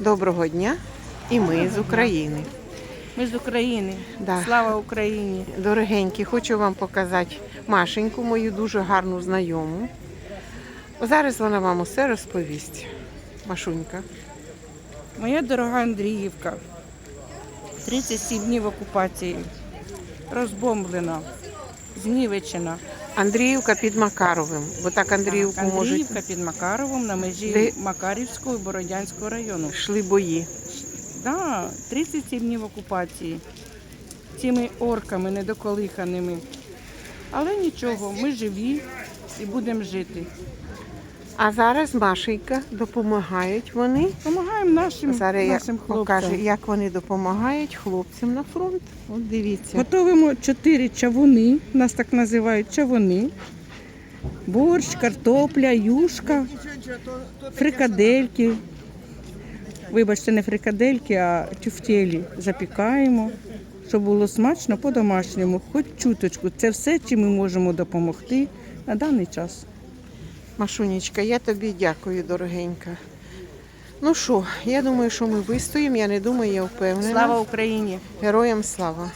Доброго дня. І ми з України. Ми з України. Да. Слава Україні! Дорогенькі, хочу вам показати Машеньку, мою дуже гарну знайому. Зараз вона вам усе розповість. Машунька. Моя дорога Андріївка. 37 днів окупації. Розбомблена, знівечена. Андріївка під Макаровим, бо так Андріївку так, Андріївка під Макаровим на межі Де- Макарівського і Бородянського району. йшли бої. Да, 37 днів окупації. Цими орками недоколиханими. Але нічого, ми живі і будемо жити. А зараз Машенька допомагають вони. Помагаємо нашим, Зараз я нашим покажу, як вони допомагають хлопцям на фронт. От дивіться. Готовимо чотири чавуни, нас так називають чавуни. Борщ, картопля, юшка, фрикадельки. Вибачте, не фрикадельки, а тюфтєлі запікаємо, щоб було смачно по-домашньому, хоч чуточку. Це все, чим ми можемо допомогти на даний час. Машунечка, я тобі дякую, дорогенька. Ну що, я думаю, що ми вистоїмо. Я не думаю, я впевнена. Слава Україні! Героям слава!